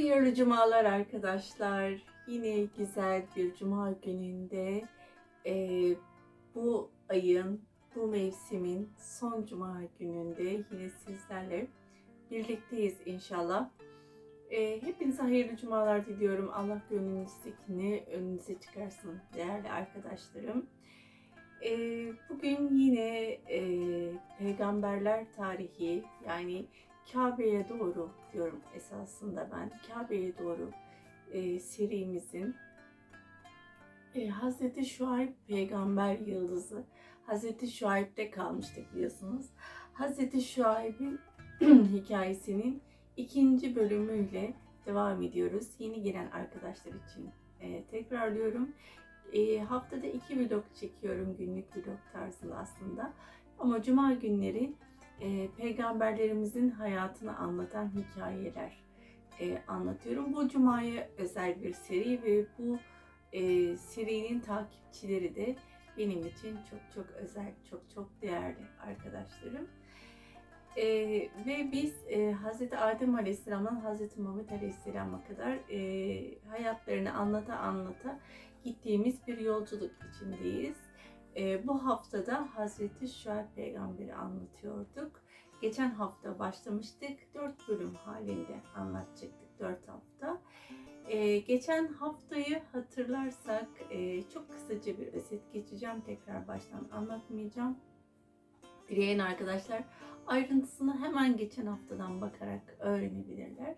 Hayırlı cumalar arkadaşlar. Yine güzel bir cuma gününde eee, bu ayın, bu mevsimin son cuma gününde yine sizlerle birlikteyiz inşallah. Eee hepinize hayırlı cumalar diliyorum. Allah gönlünüzdekini önünüze çıkarsın değerli arkadaşlarım. Eee, bugün yine eee, peygamberler tarihi yani Kabe'ye doğru diyorum esasında ben. Kabe'ye doğru e, serimizin e, Hazreti Şuayb peygamber yıldızı. Hazreti Şuayb'de kalmıştık biliyorsunuz. Hazreti Şuayb'in hikayesinin ikinci bölümüyle devam ediyoruz. Yeni gelen arkadaşlar için e, tekrarlıyorum. E, haftada iki vlog çekiyorum günlük vlog tarzında aslında. Ama cuma günleri e, peygamberlerimizin hayatını anlatan hikayeler e, anlatıyorum. Bu cumaya özel bir seri ve bu e, serinin takipçileri de benim için çok çok özel, çok çok değerli arkadaşlarım. E, ve biz e, Hz. Adem Aleyhisselam'dan Hz. Muhammed Aleyhisselam'a kadar e, hayatlarını anlata anlata gittiğimiz bir yolculuk içindeyiz. E, bu haftada Hazreti Şuayb peygamberi anlatıyorduk. Geçen hafta başlamıştık. Dört bölüm halinde anlatacaktık dört hafta. E, geçen haftayı hatırlarsak e, çok kısaca bir özet geçeceğim. Tekrar baştan anlatmayacağım. Dileyen arkadaşlar ayrıntısını hemen geçen haftadan bakarak öğrenebilirler.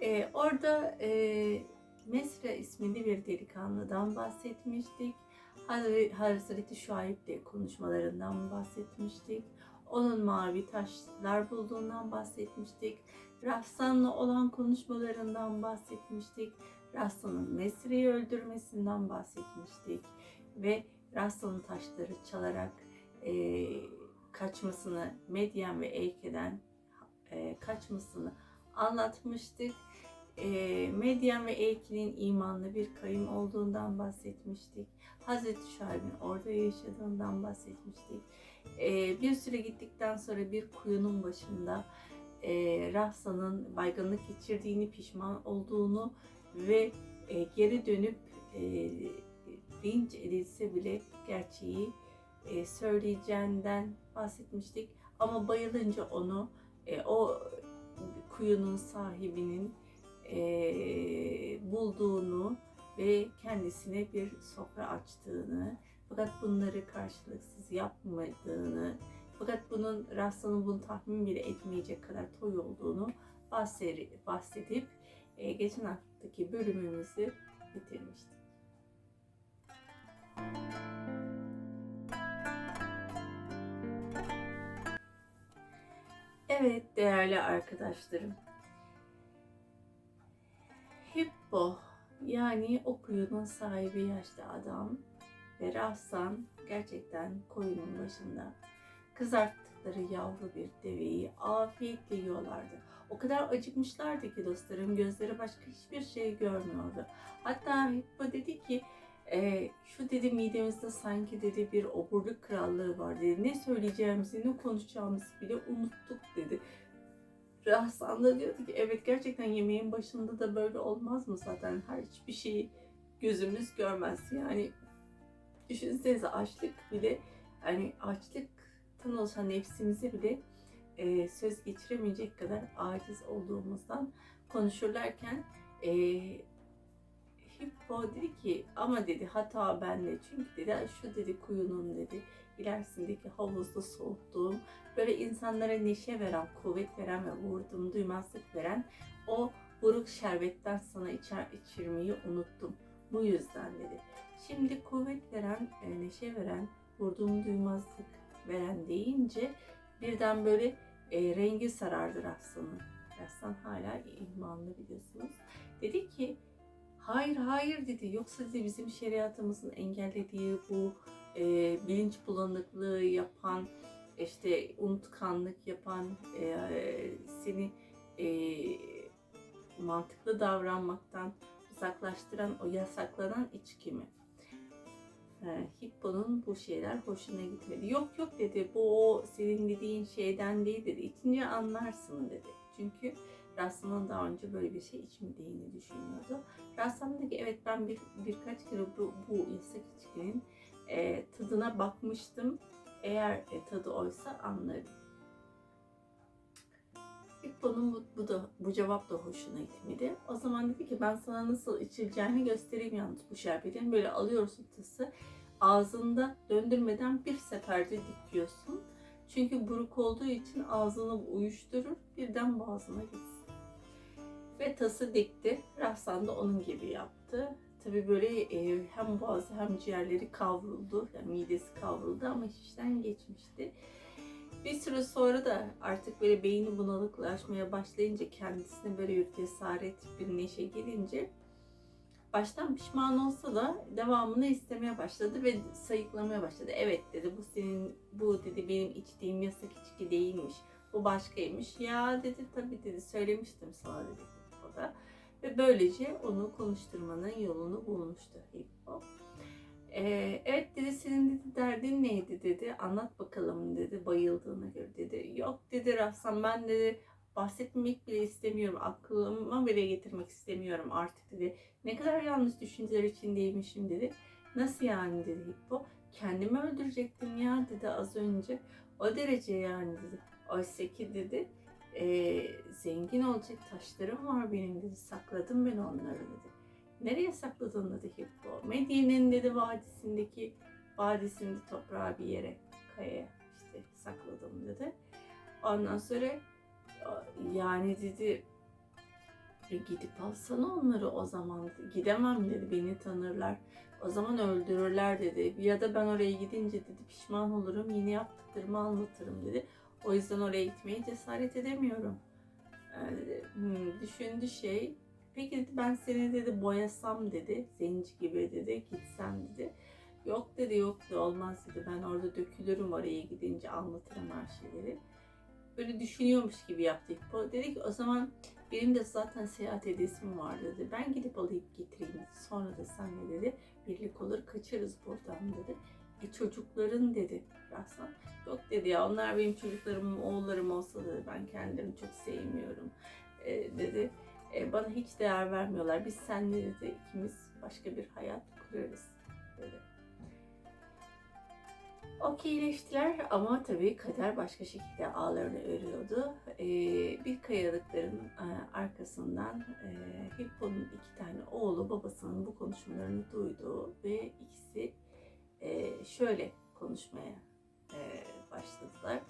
E, orada e, Mesra isminde bir delikanlıdan bahsetmiştik. Hazreti, Şuayb'le konuşmalarından bahsetmiştik. Onun mavi taşlar bulduğundan bahsetmiştik. Rassan'la olan konuşmalarından bahsetmiştik. Rassan'ın Mesri'yi öldürmesinden bahsetmiştik. Ve Rassan'ın taşları çalarak e, kaçmasını, Medyen ve Eyke'den e, kaçmasını anlatmıştık. E, Medyen ve Eyke'nin imanlı bir kayın olduğundan bahsetmiştik. Hazreti Şuayb'in orada yaşadığından bahsetmiştik. Ee, bir süre gittikten sonra bir kuyunun başında e, Rahsa'nın baygınlık geçirdiğini, pişman olduğunu ve e, geri dönüp e, linç edilse bile gerçeği e, söyleyeceğinden bahsetmiştik. Ama bayılınca onu e, o kuyunun sahibinin e, bulduğunu ve kendisine bir sofra açtığını fakat bunları karşılıksız yapmadığını fakat bunun Rassan'ın bunu tahmin bile etmeyecek kadar toy olduğunu bahsedip e, geçen haftaki bölümümüzü bitirmiştik. Evet değerli arkadaşlarım. Hippo yani o sahibi yaşlı adam ve Rahsan gerçekten koyunun başında kızarttıkları yavru bir deveyi afiyetle yiyorlardı. O kadar acıkmışlardı ki dostlarım gözleri başka hiçbir şey görmüyordu. Hatta Hippo dedi ki e, şu dedi midemizde sanki dedi bir oburluk krallığı var dedi. Ne söyleyeceğimizi ne konuşacağımızı bile unuttuk dedi. Rahsan da diyordu ki evet gerçekten yemeğin başında da böyle olmaz mı zaten? Her hiçbir şeyi gözümüz görmez. Yani düşünsenize açlık bile hani açlıktan oluşan nefsimize bile e, söz geçiremeyecek kadar aciz olduğumuzdan konuşurlarken e, Hippo dedi ki ama dedi hata bende çünkü dedi şu dedi kuyunun dedi ilerisindeki havuzda soğuttuğum böyle insanlara neşe veren, kuvvet veren ve vurdum duymazlık veren o buruk şerbetten sana içer, içirmeyi unuttum. Bu yüzden dedi. Şimdi kuvvet veren, e, neşe veren, vurduğum duymazlık veren deyince birden böyle e, rengi sarardı Rassan'ın. Rassan hala imanlı biliyorsunuz. Dedi ki hayır hayır dedi yoksa dedi bizim şeriatımızın engellediği bu e, bilinç bulanıklığı yapan işte unutkanlık yapan e, seni e, mantıklı davranmaktan uzaklaştıran o yasaklanan içki mi? E, Hippo'nun bu şeyler hoşuna gitmedi. Yok yok dedi bu o senin dediğin şeyden değil dedi. İçince anlarsın dedi. Çünkü Rassam'ın daha önce böyle bir şey içmediğini düşünüyordu. Rassam dedi ki evet ben bir, birkaç kere bu, bu yasak içkinin e, tadına bakmıştım. Eğer e, tadı oysa anlarım. Hippo'nun bu, bu da bu cevap da hoşuna gitmedi. O zaman dedi ki ben sana nasıl içileceğini göstereyim yalnız bu şerbetin. Böyle alıyorsun tası ağzında döndürmeden bir seferde dikiyorsun. Çünkü buruk olduğu için ağzını uyuşturur birden boğazına gitsin. Ve tası dikti. Rahsan da onun gibi yaptı. Tabii böyle e, hem boğazı hem ciğerleri kavruldu. Yani midesi kavruldu ama iş işten geçmişti. Bir süre sonra da artık böyle beyni bunalıklaşmaya başlayınca kendisine böyle bir cesaret, bir neşe gelince baştan pişman olsa da devamını istemeye başladı ve sayıklamaya başladı. Evet dedi bu senin, bu dedi benim içtiğim yasak içki değilmiş. Bu başkaymış. Ya dedi tabii dedi söylemiştim sana dedi o da. Ve böylece onu konuşturmanın yolunu bulmuştu Hippo. Ee, evet dedi senin dedi derdin neydi dedi. Anlat bakalım dedi bayıldığına göre dedi. Yok dedi Rahsan ben dedi bahsetmek bile istemiyorum. Aklıma bile getirmek istemiyorum artık dedi. Ne kadar yanlış düşünceler içindeymişim dedi. Nasıl yani dedi Hippo. Kendimi öldürecektim ya dedi az önce. O derece yani dedi. Oysa ki dedi e, zengin olacak taşlarım var benim dedi. Sakladım ben onları dedi. Nereye sakladın dedi Hippo. Medye'nin dedi vadisindeki vadisinde toprağa bir yere kayaya işte sakladım dedi. Ondan sonra yani dedi "E, gidip alsana onları o zaman gidemem dedi beni tanırlar o zaman öldürürler dedi ya da ben oraya gidince dedi pişman olurum yine yaptıklarımı anlatırım dedi o yüzden oraya gitmeye cesaret edemiyorum dedi, "Hmm," düşündü şey peki dedi ben seni dedi boyasam dedi zenci gibi dedi gitsem dedi yok dedi yok dedi olmaz dedi ben orada dökülürüm oraya gidince anlatırım her şeyleri böyle düşünüyormuş gibi yaptı Hippo. Dedi ki o zaman benim de zaten seyahat edesim var dedi. Ben gidip alıp getireyim. Sonra da senle dedi birlik olur kaçarız buradan dedi. E çocukların dedi Rahsan. Yok dedi ya onlar benim çocuklarım, oğullarım olsa dedi ben kendilerini çok sevmiyorum e, dedi. E, bana hiç değer vermiyorlar. Biz seninle dedi ikimiz başka bir hayat kurarız dedi. Okeyleştiler ama tabii kader başka şekilde ağlarını örüyordu. Ee, bir kayalıkların e, arkasından e, Hippo'nun iki tane oğlu babasının bu konuşmalarını duydu ve ikisi e, şöyle konuşmaya e, başladılar.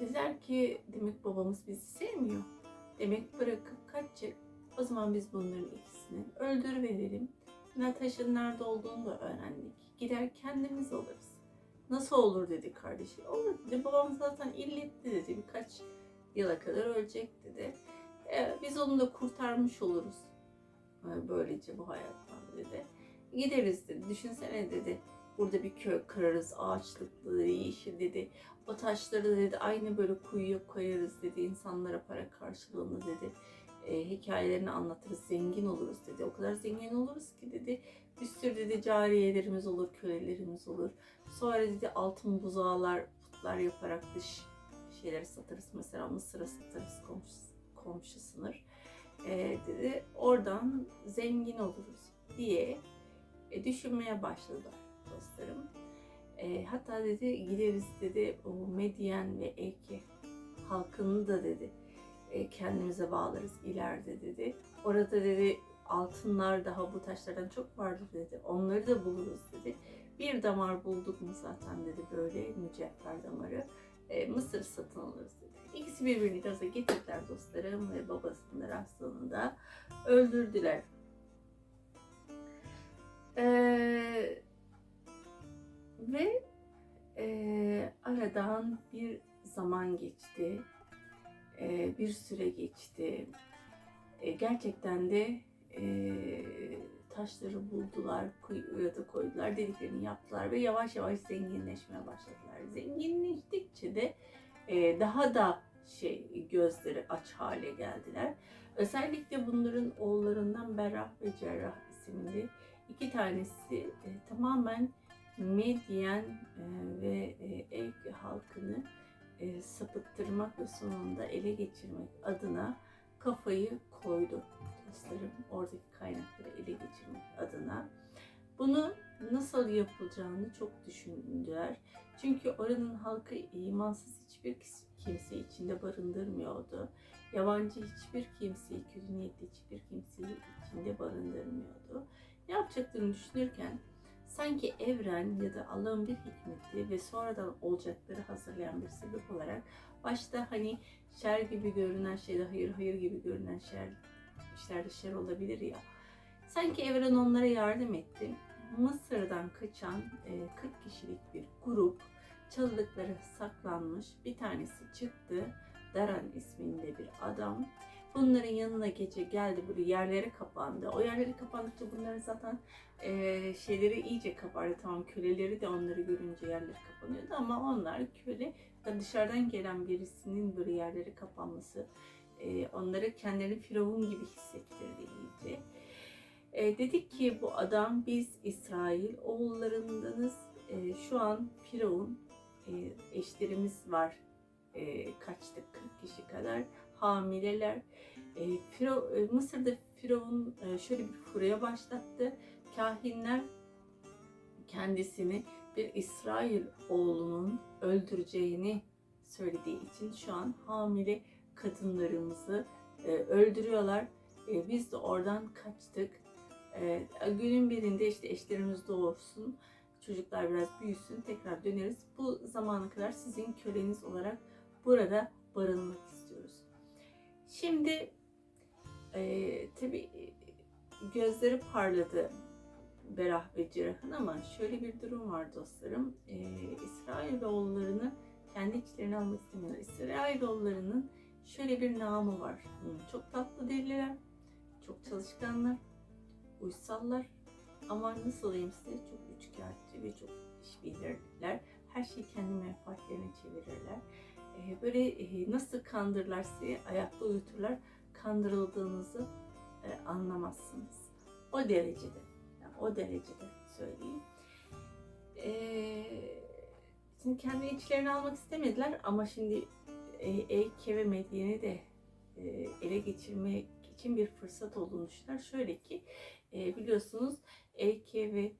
Dediler ki demek babamız bizi sevmiyor. Demek bırakıp kaçacak. O zaman biz bunların ikisini öldürüverelim. Nataşa'nın nerede olduğunu da öğrendik. Gider kendimiz alırız. Nasıl olur dedi kardeşi. Olur dedi. Babam zaten illetti dedi. Birkaç yıla kadar ölecek dedi. E, biz onu da kurtarmış oluruz. E, böylece bu hayattan dedi. Gideriz dedi. Düşünsene dedi. Burada bir köy kırarız. Ağaçlıklı, yeşil dedi. O taşları dedi aynı böyle kuyuya koyarız dedi. insanlara para karşılığında dedi e, hikayelerini anlatırız, zengin oluruz dedi. O kadar zengin oluruz ki dedi. Bir sürü dedi cariyelerimiz olur, kölelerimiz olur. Sonra dedi altın buzağlar, putlar yaparak dış şeyleri satarız. Mesela mısıra satarız komşu, komşu sınır. E, dedi oradan zengin oluruz diye e, düşünmeye başladılar dostlarım. E, hatta dedi gideriz dedi o Medyen ve Eke halkını da dedi e, kendimize bağlarız ileride dedi. Orada dedi altınlar daha bu taşlardan çok vardır dedi. Onları da buluruz dedi. Bir damar bulduk mu zaten dedi böyle mücevher damarı. E, Mısır satın alırız dedi. İkisi birbirini gaza getirdiler dostlarım ve babasını da aslında öldürdüler. Ee, ve e, aradan bir zaman geçti e, bir süre geçti. E, gerçekten de e, taşları buldular, kuyuya da koydular, dediklerini yaptılar ve yavaş yavaş zenginleşmeye başladılar. Zenginleştikçe de e, daha da şey gözleri aç hale geldiler. Özellikle bunların oğullarından Berrah ve Cerrah isimli iki tanesi e, tamamen Medyen e, ve e, Evk halkını e, sapıttırmak ve sonunda ele geçirmek adına kafayı koydu dostlarım. Oradaki kaynakları ele geçirmek adına. Bunu nasıl yapılacağını çok düşündüler. Çünkü oranın halkı imansız hiçbir kimse içinde barındırmıyordu. Yabancı hiçbir kimseyi, kötü niyetli hiçbir kimseyi içinde barındırmıyordu. Yapacaklarını düşünürken sanki evren ya da Allah'ın bir hikmeti ve sonradan olacakları hazırlayan bir sebep olarak başta hani şer gibi görünen şeyde hayır hayır gibi görünen şer işlerde şer olabilir ya. Sanki evren onlara yardım etti. Mısır'dan kaçan e, 40 kişilik bir grup çalılıklara saklanmış. Bir tanesi çıktı. Daran isminde bir adam. Bunların yanına gece geldi böyle yerlere kapandı. O yerlere kapandıkça bunların zaten e, şeyleri iyice kapardı. Tamam köleleri de onları görünce yerleri kapanıyordu ama onlar köle dışarıdan gelen birisinin böyle yerlere kapanması e, onları kendilerini firavun gibi hissettirdi iyice. E, dedik ki bu adam biz İsrail oğullarındanız. E, şu an firavun e, eşlerimiz var. E, kaçtık 40 kişi kadar hamileler. E, Firo, e, Mısır'da Firavun e, şöyle bir furya başlattı. Kahinler kendisini bir İsrail oğlunun öldüreceğini söylediği için şu an hamile kadınlarımızı e, öldürüyorlar. E, biz de oradan kaçtık. E, günün birinde işte eşlerimiz doğursun, çocuklar biraz büyüsün, tekrar döneriz. Bu zamana kadar sizin köleniz olarak burada barınmak istiyoruz. Şimdi e, tabii gözleri parladı Berah ve Cirah'ın ama şöyle bir durum var dostlarım. E, İsrailoğullarını kendi içlerine almak istemiyorlar. İsrailoğullarının şöyle bir namı var. Hı, Çok tatlı deliler, çok çalışkanlar, uysallar ama nasıl diyeyim size çok üçkağıtçı ve çok iş bilirler. Her şeyi kendi menfaatlerine çevirirler. Ee, böyle e, nasıl kandırırlar sizi, ayakta uyuturlar, kandırıldığınızı e, anlamazsınız. O derecede, yani o derecede söyleyeyim. Ee, şimdi kendi içlerine almak istemediler ama şimdi e, Eyke ve Medyen'i de ele geçirmek için bir fırsat olduğunu düşünüyorlar. Şöyle ki biliyorsunuz Eyke ve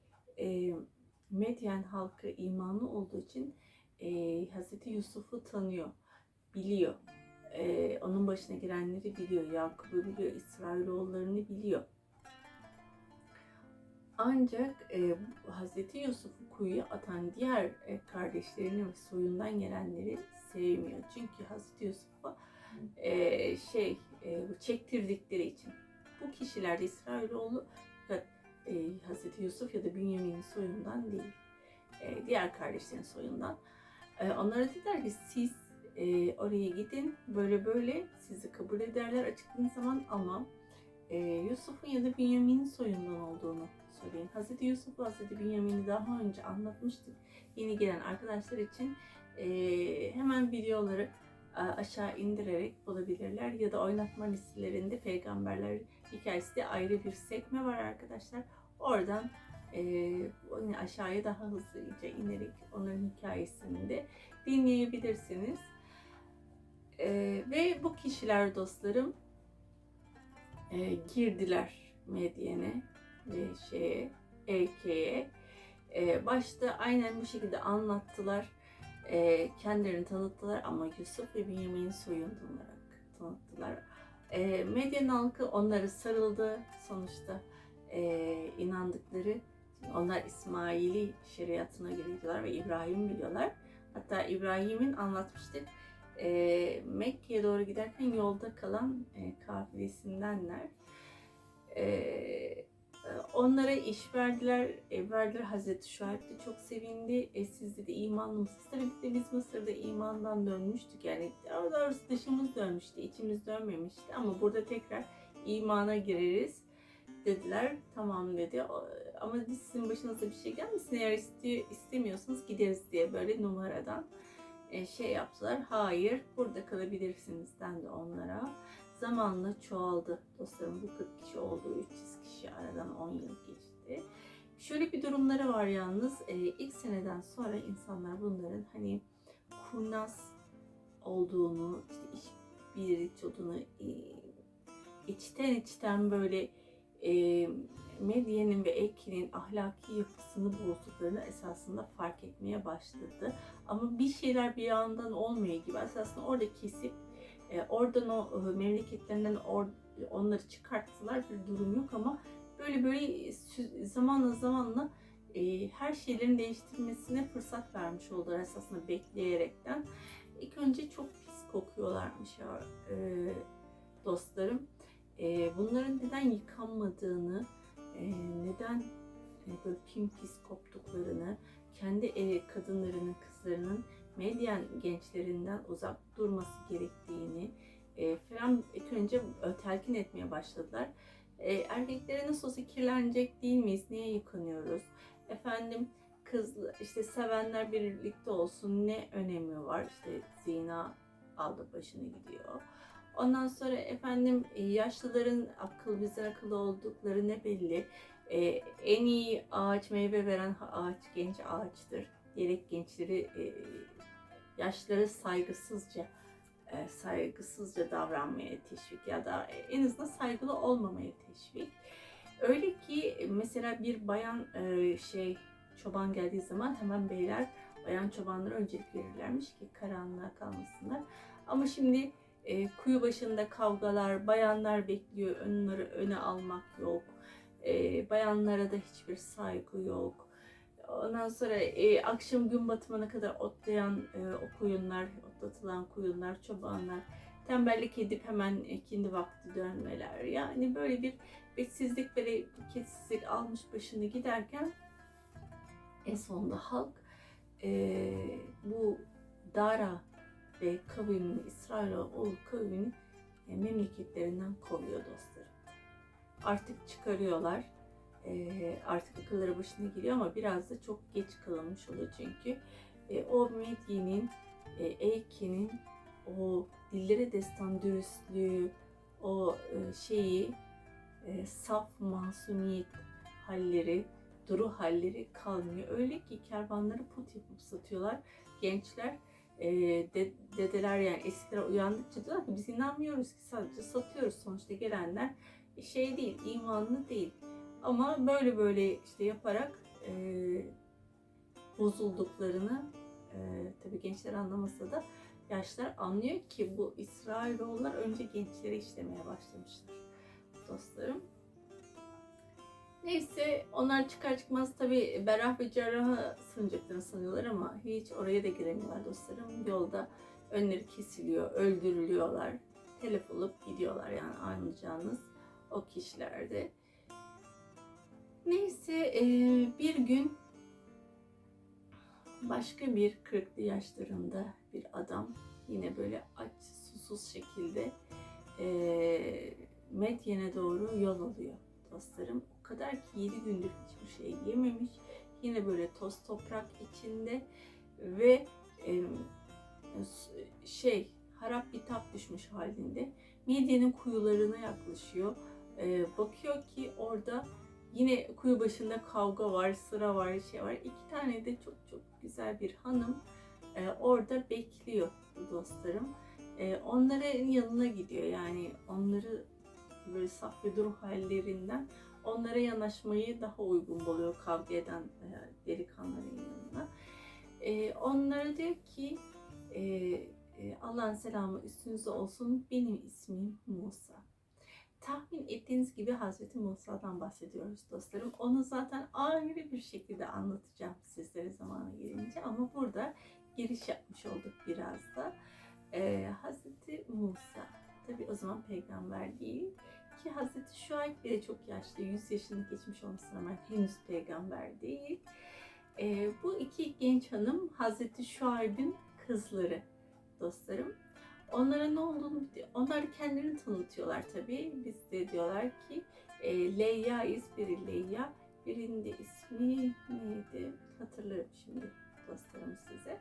Medyen halkı imanlı olduğu için e, Hazreti Yusuf'u tanıyor, biliyor. E, onun başına girenleri biliyor, Yakup'u biliyor, İsrailoğullarını biliyor. Ancak e, Hazreti Yusuf'u kuyuya atan diğer e, kardeşlerini ve soyundan gelenleri sevmiyor. Çünkü Hazreti Yusuf'a e, şey e, çektirdikleri için. Bu kişiler de İsrailoğlu e, Hazreti Yusuf ya da Bünyamin'in soyundan değil. E, diğer kardeşlerin soyundan. E, onlara dediler ki siz e, oraya gidin böyle böyle sizi kabul ederler açıkladığınız zaman ama e, Yusuf'un ya da Bünyamin'in soyundan olduğunu söyleyin. Hazreti Yusuf Hazreti Bünyamin'i daha önce anlatmıştık. Yeni gelen arkadaşlar için e, hemen videoları e, aşağı indirerek bulabilirler ya da oynatma listelerinde peygamberler hikayesi de ayrı bir sekme var arkadaşlar. Oradan e, aşağıya daha hızlıca inerek onların hikayesini de dinleyebilirsiniz. E, ve bu kişiler dostlarım e, girdiler Medyen'e ve şeye, Eyke'ye. E, başta aynen bu şekilde anlattılar. E, kendilerini tanıttılar ama Yusuf ve Bünyamin'in soyundan olarak tanıttılar. E, Medyen halkı onları sarıldı sonuçta e, inandıkları. Onlar İsmaili şeriatına giriyorlar ve İbrahim'i biliyorlar. Hatta İbrahim'in anlatmıştık. E, Mekke'ye doğru giderken yolda kalan e, kafilesindenler. E, onlara iş verdiler, ev verdiler. Hazreti Şuayb de çok sevindi. E, siz de imanlı mısınız? Tabii de biz Mısır'da imandan dönmüştük. Yani doğrusu dışımız dönmüştü, içimiz dönmemişti. Ama burada tekrar imana gireriz dediler. Tamam dedi. Ama sizin başınıza bir şey gelmesin. Eğer istiyor, istemiyorsanız gideriz diye böyle numaradan e, şey yaptılar. Hayır burada kalabilirsiniz dendi onlara. Zamanla çoğaldı. Dostlarım bu 40 kişi oldu. 300 kişi aradan 10 yıl geçti. Şöyle bir durumları var yalnız. E, ilk seneden sonra insanlar bunların hani kurnaz olduğunu, işte iş birlikçi olduğunu, e, içten içten böyle e, Medye'nin ve Ekin'in ahlaki yapısını bozduklarını esasında fark etmeye başladı. Ama bir şeyler bir yandan olmuyor gibi esasında orada kesip e, oradan o e, memleketlerinden or, onları çıkarttılar bir durum yok ama böyle böyle zamanla zamanla e, her şeylerin değiştirmesine fırsat vermiş oldular esasında bekleyerekten. İlk önce çok pis kokuyorlarmış ya e, dostlarım. E, bunların neden yıkanmadığını, neden e, böyle pim pis koptuklarını, kendi e, kadınlarının, kızlarının medyen gençlerinden uzak durması gerektiğini e, falan ilk önce telkin etmeye başladılar. Erkeklere nasıl olsa kirlenecek değil miyiz? Niye yıkanıyoruz? Efendim kız işte sevenler birlikte olsun ne önemi var? İşte zina aldı başını gidiyor. Ondan sonra efendim e, yaşlıların akıl bizden akıllı oldukları ne belli. E, en iyi ağaç meyve veren ağaç genç ağaçtır. Diyerek gençleri e, yaşlılara saygısızca e, saygısızca davranmaya teşvik ya da en azından saygılı olmamaya teşvik. Öyle ki e, mesela bir bayan e, şey çoban geldiği zaman hemen beyler bayan çobanlara öncelik verirlermiş ki karanlığa kalmasınlar. Ama şimdi e, kuyu başında kavgalar, bayanlar bekliyor, onları öne almak yok. E, bayanlara da hiçbir saygı yok. Ondan sonra e, akşam gün batımına kadar otlayan e, o koyunlar, otlatılan koyunlar, çobanlar tembellik edip hemen ikindi vakti dönmeler. Yani böyle bir betsizlik ve bereketsizlik almış başını giderken en sonunda halk e, bu Dara ve kavmini, İsrailoğlu kavmini e, memleketlerinden kovuyor dostlarım. Artık çıkarıyorlar. E, artık akılları başına geliyor ama biraz da çok geç kalınmış oluyor çünkü e, o Medye'nin, e, o dillere destan dürüstlüğü, o şeyi, saf masumiyet halleri, duru halleri kalmıyor. Öyle ki kervanları put yapıp satıyorlar. Gençler, e, de- dedeler yani eskiler uyandıkça diyorlar ki biz inanmıyoruz ki sadece satıyoruz. Sonuçta gelenler şey değil, imanlı değil. Ama böyle böyle işte yaparak e, bozulduklarını e, tabii gençler anlamasa da yaşlar anlıyor ki bu İsrailoğullar önce gençleri işlemeye başlamışlar dostlarım. Neyse onlar çıkar çıkmaz tabi Berah ve Cerrah'a sığınacaklarını sanıyorlar ama hiç oraya da giremiyorlar dostlarım. Yolda önleri kesiliyor, öldürülüyorlar. Telef olup gidiyorlar yani anlayacağınız o kişilerde. Neyse eee, bir gün başka bir 40'lı yaşlarında bir adam yine böyle aç susuz şekilde eee Medyen'e doğru yol alıyor dostlarım. O kadar ki 7 gündür hiçbir şey yememiş. Yine böyle toz toprak içinde ve eee, şey harap bitap düşmüş halinde. Medyen'in kuyularına yaklaşıyor. Eee, bakıyor ki orada Yine kuyu başında kavga var, sıra var, şey var. İki tane de çok çok güzel bir hanım e, orada bekliyor dostlarım. E, onların yanına gidiyor. Yani onları böyle saf ve duru hallerinden onlara yanaşmayı daha uygun buluyor kavga eden e, delikanlıların yanına. E, onlara diyor ki e, e, Allah'ın selamı üstünüze olsun. Benim ismim Musa tahmin ettiğiniz gibi Hazreti Musa'dan bahsediyoruz dostlarım. Onu zaten ayrı bir şekilde anlatacağım sizlere zamanı gelince ama burada giriş yapmış olduk biraz da. Ee, Hazreti Musa tabi o zaman peygamber değil ki Hazreti Şuayb bile çok yaşlı 100 yaşını geçmiş olmasına rağmen henüz peygamber değil. Ee, bu iki genç hanım Hazreti Şuayb'in kızları dostlarım. Onlara ne olduğunu, onlar kendilerini tanıtıyorlar tabii. Biz de diyorlar ki e, Leyya'yız, biri Leyya, birinin de ismi neydi hatırlarım şimdi dostlarım size.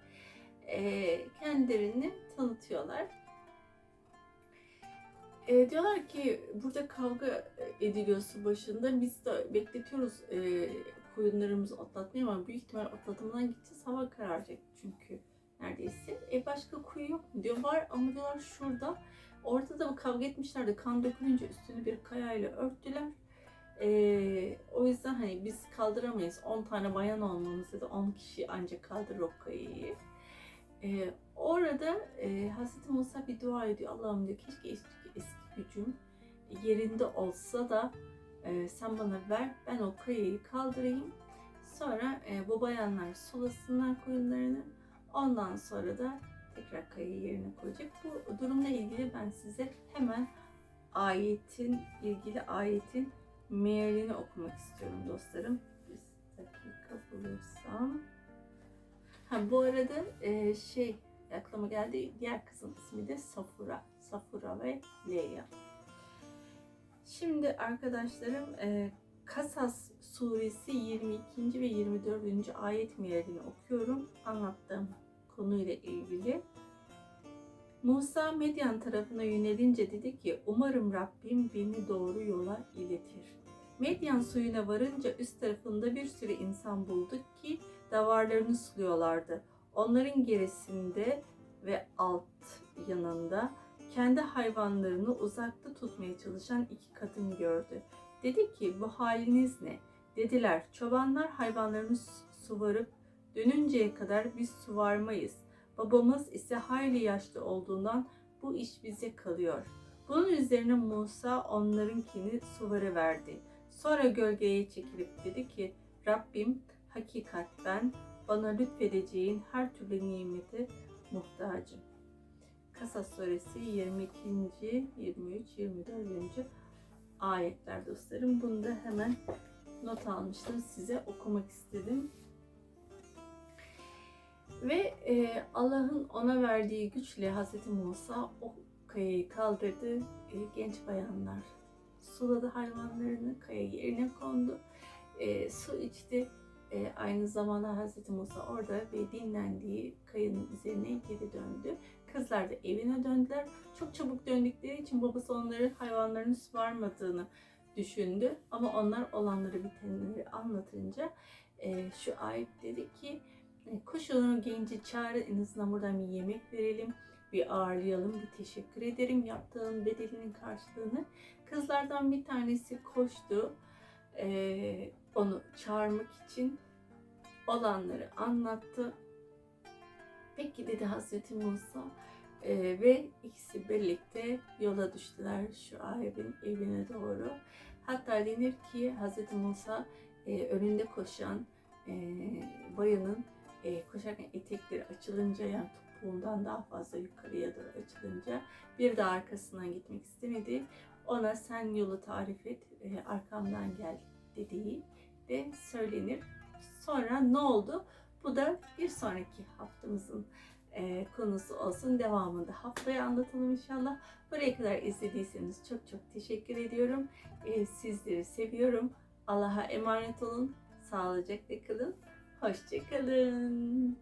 E, kendilerini tanıtıyorlar. E, diyorlar ki burada kavga ediliyor su başında. Biz de bekletiyoruz e, koyunlarımızı otlatmaya ama büyük ihtimal otlatımdan gideceğiz. Hava kararacak çünkü. neredeyse. E başka kuyu yok mu diyor. Var ama diyorlar şurada. Orada da kavga etmişlerdi. Kan dökülünce üstünü bir kayayla örttüler. E, o yüzden hani biz kaldıramayız. 10 tane bayan olmamız ya da 10 kişi ancak kaldırır o kayayı. E, orada e, Hazreti Musa bir dua ediyor. Allah'ım diyor keşke eski, gücüm yerinde olsa da e, sen bana ver. Ben o kayayı kaldırayım. Sonra e, bu bayanlar sulasınlar koyunlarını. Ondan sonra da tekrar kayayı yerine koyacak. Bu durumla ilgili ben size hemen ayetin ilgili ayetin mealini okumak istiyorum dostlarım. Bir dakika bulursam. Ha bu arada e, şey aklıma geldi diğer kızın ismi de Safura. Safura ve Leya. Şimdi arkadaşlarım e, Kasas suresi 22. ve 24. ayet mealini okuyorum. Anlattığım konuyla ilgili. Musa Medyan tarafına yönelince dedi ki umarım Rabbim beni doğru yola iletir. Medyan suyuna varınca üst tarafında bir sürü insan bulduk ki davarlarını suluyorlardı. Onların gerisinde ve alt yanında kendi hayvanlarını uzakta tutmaya çalışan iki kadın gördü. Dedi ki bu haliniz ne? Dediler çobanlar hayvanlarını suvarıp dönünceye kadar biz suvarmayız. Babamız ise hayli yaşlı olduğundan bu iş bize kalıyor. Bunun üzerine Musa onlarınkini suvarı verdi. Sonra gölgeye çekilip dedi ki Rabbim hakikat ben bana lütfedeceğin her türlü nimete muhtacım. Kasas suresi 22. 23. 24. ayetler dostlarım. Bunu da hemen not almıştım. Size okumak istedim. Ve e, Allah'ın ona verdiği güçle Hz. Musa o kayayı kaldırdı. E, genç bayanlar suladı hayvanlarını, kaya yerine kondu. E, su içti. E, aynı zamanda Hz. Musa orada ve dinlendiği kayanın üzerine geri döndü. Kızlar da evine döndüler. Çok çabuk döndükleri için babası onları hayvanlarını varmadığını düşündü. Ama onlar olanları bitenleri anlatınca e, şu ayet dedi ki e, koşun genci çağırın en azından buradan bir yemek verelim. Bir ağırlayalım, bir teşekkür ederim yaptığın bedelinin karşılığını. Kızlardan bir tanesi koştu. E, onu çağırmak için olanları anlattı. Peki dedi Hazreti Musa Ee, ve ikisi birlikte yola düştüler şu ayibin evine doğru. Hatta denir ki Hazreti Musa e, önünde koşan e, bayanın e, koşarken etekleri açılınca yani topuğundan daha fazla yukarıya doğru açılınca bir de arkasından gitmek istemedi. Ona sen yolu tarif et, e, arkamdan gel dediği de söylenir. Sonra ne oldu? Bu da bir sonraki haftamızın e, konusu olsun. Devamında haftaya anlatalım inşallah. Buraya kadar izlediyseniz çok çok teşekkür ediyorum. E, sizleri seviyorum. Allah'a emanet olun. Sağlıcakla kalın. Hoşçakalın.